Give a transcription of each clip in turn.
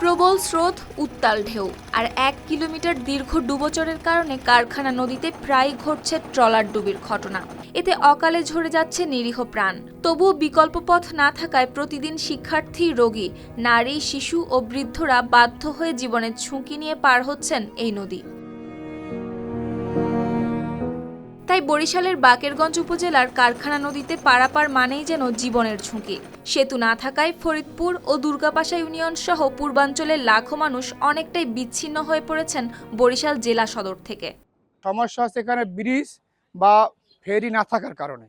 প্রবল স্রোত, উত্তাল ঢেউ, আর এক কিলোমিটার দীর্ঘ ডুবোচরের কারণে কারখানা নদীতে প্রায় ঘটছে ট্রলার ডুবির ঘটনা। এতে অকালে ঝরে যাচ্ছে নিরীহ প্রাণ। তবুও বিকল্প পথ না থাকায় প্রতিদিন শিক্ষার্থী, রোগী, নারী, শিশু ও বৃদ্ধরা বাধ্য হয়ে জীবনের ঝুঁকি নিয়ে পার হচ্ছেন এই নদী। তাই বরিশালের বাকেরগঞ্জ উপজেলার কারখানা নদীতে পারাপার মানেই যেন জীবনের ঝুঁকি। সেতু না থাকায় ফরিদপুর ও দুর্গাপাশা ইউনিয়ন সহ পূর্বাঞ্চলের লাখো মানুষ অনেকটাই বিচ্ছিন্ন হয়ে পড়েছেন বরিশাল জেলা সদর থেকে। সমস্যা হচ্ছে এখানে ব্রিজ বা ফেরি না থাকার কারণে।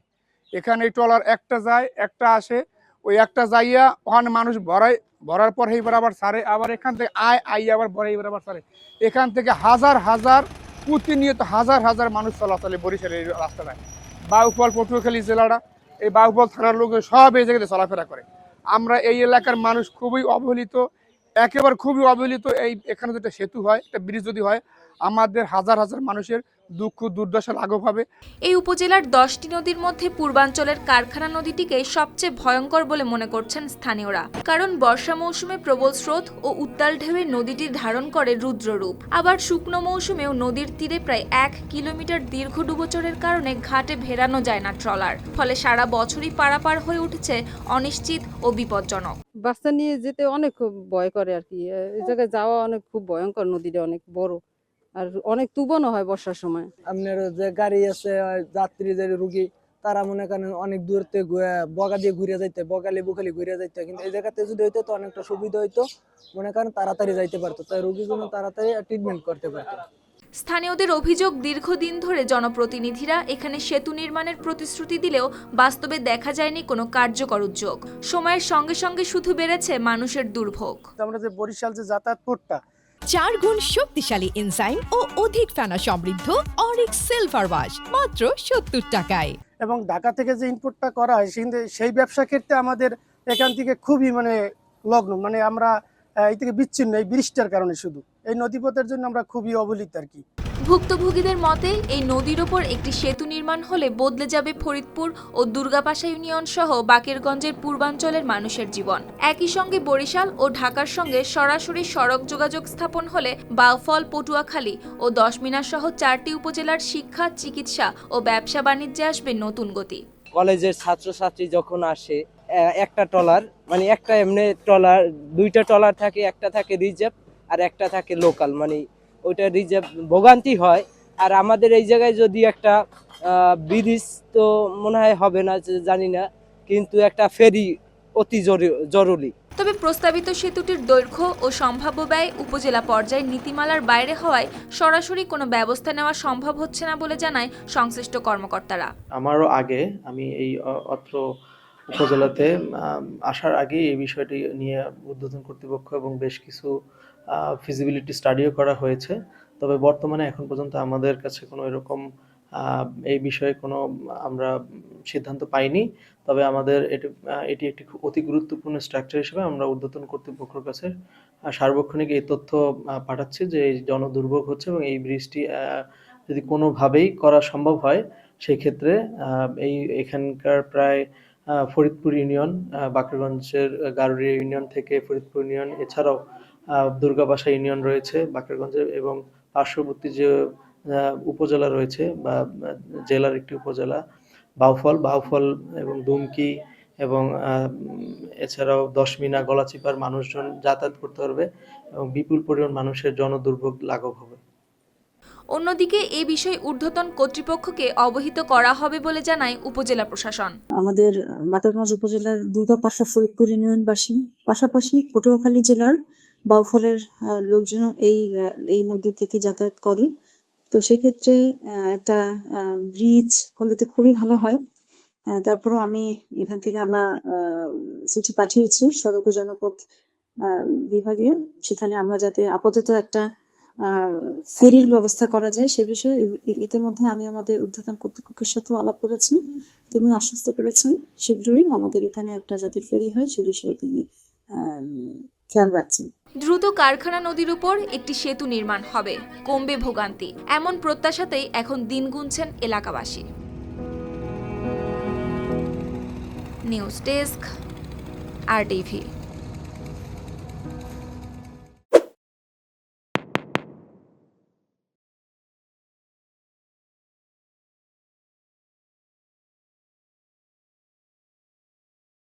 এখানে ট্রলার একটা যায়, একটা আসে। ওই একটা যাইয়া ওখানে মানুষ ভরাই, ভরার পর এইবার আবার সারে, আবার এখান থেকে আয় আই আবার ভরে এইবার আবার সারে। এখান থেকে হাজার হাজার প্রতিনিয়ত হাজার হাজার মানুষ চলাচলে বরিশালের এই রাস্তাটায়। বাউফল, পটুয়াখালী জেলাটা, এই বাউফল থানার লোক সব এই জায়গাতে চলাফেরা করে। আমরা এই এলাকার মানুষ খুবই অবহেলিত, একেবারে খুবই অবহেলিত এই এখানে যেটা সেতু হয়, একটা ব্রিজ যদি হয়, আমাদের হাজার হাজার মানুষের দুঃখ দুর্দশা লাঘব হবে। এই উপজেলার দশটি নদীর মধ্যে পূর্বাঞ্চলের কারখানা নদীটিকে সবচেয়ে ভয়ঙ্কর বলে মনে করছেন স্থানীয়রা। কারণ বর্ষা মৌসুমে প্রবল স্রোত ও উত্তাল ঢেউয়ে নদীটি ধারণ করে রুদ্ররূপ। আবার শুকনো মৌসুমেও নদীর তীরে প্রায় এক কিলোমিটার দীর্ঘ ডুবোচরের কারণে ঘাটে ভেরানো যায় না ট্রলার। ফলে সারা বছরই পারাপার হয়ে উঠেছে অনিশ্চিত ও বিপজ্জনক। বাচ্চা নিয়ে যেতে অনেক ভয় করে আর কি। এই জায়গায় যাওয়া অনেক খুব ভয়ঙ্কর নদীটা অনেক বড়। আর অনেক তুবনও হয় বর্ষার সময়। আপনার যে গাড়ি আছে আর যাত্রী যে রুগী তারা মনে করেন অনেক দূর থেকে বগা দিয়ে ঘুরে যাইতে বগালি বুখালি ঘুরে যাইতে। কিন্তু এই জায়গাতে যদি হইতো তো অনেকটা সুবিধা হইতো। মনে করেন তাড়াতাড়ি যাইতে পারতো। তাই রুগীগুলো তাড়াতাড়ি ট্রিটমেন্ট করতে পারতো। স্থানীয়দের অভিযোগ দীর্ঘদিন ধরে জনপ্রতিনিধিরা এখানে সেতু নির্মাণের প্রতিশ্রুতি দিলেও বাস্তবে দেখা যায়নি কোনো কার্যকর উদ্যোগ। সময়ের সঙ্গে সঙ্গে শুধু বেড়েছে মানুষের দুর্ভোগ। আমরা যে বরিশাল যে যাতায়াত পথটা চার গুণ শক্তিশালী এনজাইম ও অধিক ফেনা সমৃদ্ধ অরিক সিলভার ওয়াশ, মাত্র সত্তর টাকায়। এবং ঢাকা থেকে যে ইনপুটটা করা হয়, সেই- ব্যবসা ক্ষেত্রে আমাদের এখান থেকে খুবই মানে লগ্ন। মানে আমরা এই থেকে বিচ্ছিন্ন, এই বৃষ্টির কারণে শুধু। এই নদীপথের জন্য আমরা খুবই অবহেলিত আর কি। ভুক্তভোগীদের মতে এই নদীর ওপর একটি সেতু নির্মাণ হলে বদলে যাবে ফরিদপুর ও দুর্গাপাশা ইউনিয়ন সহ বাকেরগঞ্জের পূর্বাঞ্চলের মানুষের জীবন। একই সঙ্গে বরিশাল ও ঢাকার সঙ্গে সরাসরি সড়ক যোগাযোগ স্থাপন হলে বাউফল পটুয়াখালী ও দশমিনা সহ চারটি উপজেলার শিক্ষা চিকিৎসা ও ব্যবসা বাণিজ্যে আসবে নতুন গতি। কলেজের ছাত্রছাত্রী যখন আসে একটা ট্রলার মানে একটা এমনি ট্রলার দুইটা ট্রলার থাকে একটা থাকে রিজার্ভ আর একটা থাকে লোকাল মানে ওইটা রিজার্ভ ভোগান্তি হয়। আর আমাদের এই জায়গায় যদি একটা ব্রিজ তো মনে হয় হবে না জানি না কিন্তু একটা ফেরি অতি জরু- জরুরি। তবে প্রস্তাবিত সেতুটির দৈর্ঘ্য ও সম্ভাব্য ব্যয় উপজেলা পর্যায়ে নীতিমালার বাইরে হওয়ায় সরাসরি কোনো ব্যবস্থা নেওয়া সম্ভব হচ্ছে না বলে জানায় সংশ্লিষ্ট কর্মকর্তারা। আমারও আগে আমি এই অত্র উপজেলাতে আসার আগে এই বিষয়টি নিয়ে উদ্বোধন কর্তৃপক্ষ এবং বেশ কিছু ফিজিবিলিটি স্টাডিও করা হয়েছে। তবে বর্তমানে এখন পর্যন্ত আমাদের কাছে কোনো এরকম এই বিষয়ে কোনো আমরা সিদ্ধান্ত পাইনি। তবে আমাদের এটি এটি একটি অতি গুরুত্বপূর্ণ স্ট্রাকচার হিসেবে আমরা উদ্বোধন কর্তৃপক্ষের কাছে সার্বক্ষণিক এই তথ্য পাঠাচ্ছি যে এই জনদুর্ভোগ হচ্ছে এবং এই ব্রিজটি যদি কোনোভাবেই করা সম্ভব হয় সেই ক্ষেত্রে আহ, এই এখানকার প্রায় ফরিদপুর ইউনিয়ন বাকেরগঞ্জের গারুড়িয়া ইউনিয়ন থেকে ফরিদপুর ইউনিয়ন, এছাড়াও দুর্গাবাসা ইউনিয়ন রয়েছে বাকেরগঞ্জের এবং পার্শ্ববর্তী যে উপজেলা রয়েছে বা জেলার একটি উপজেলা, বাউফল বাউফল এবং দুমকি এবং এছাড়াও দশমিনা, গলাচিপার মানুষজন যাতায়াত করতে পারবে এবং বিপুল পরিমাণ মানুষের জনদুর্ভোগ লাঘব হবে। অন্যদিকে এ বিষয়ে ঊর্ধ্বতন কর্তৃপক্ষকে অবহিত করা হবে বলে জানায় উপজেলা প্রশাসন। আমাদের বাকেরগঞ্জ উপজেলার দুর্গাপাশা ফরিদপুর ইউনিয়নবাসী, পাশাপাশি পটুয়াখালী জেলার বাউফলের লোকজন এই এই নদী থেকে যাতায়াত করে তো সেক্ষেত্রে একটা ব্রিজ হলে তো খুবই ভালো হয়। তারপরও আমি এখান থেকে আমরা চিঠি পাঠিয়েছি সড়ক জনপথ বিভাগে। সেখানে আমরা যাতে আপাতত একটা ফেরির ব্যবস্থা করা যায় সে বিষয়ে। ইতিমধ্যে আমি আমাদের ঊর্ধ্বতন কর্তৃপক্ষের সাথে আলাপ করেছি। তিনি আশ্বস্ত করেছেন, শীঘ্রই আমাদের এখানে একটা যাতে ফেরি হয়, সে বিষয়ে তিনি খেয়াল রাখছেন। দ্রুত কারখানা নদীর উপর একটি সেতু নির্মাণ হবে, কমবে ভোগান্তি। এমন প্রত্যাশাতেই এখন দিন গুনছেন এলাকাবাসী। নিউজ ডেস্ক, আর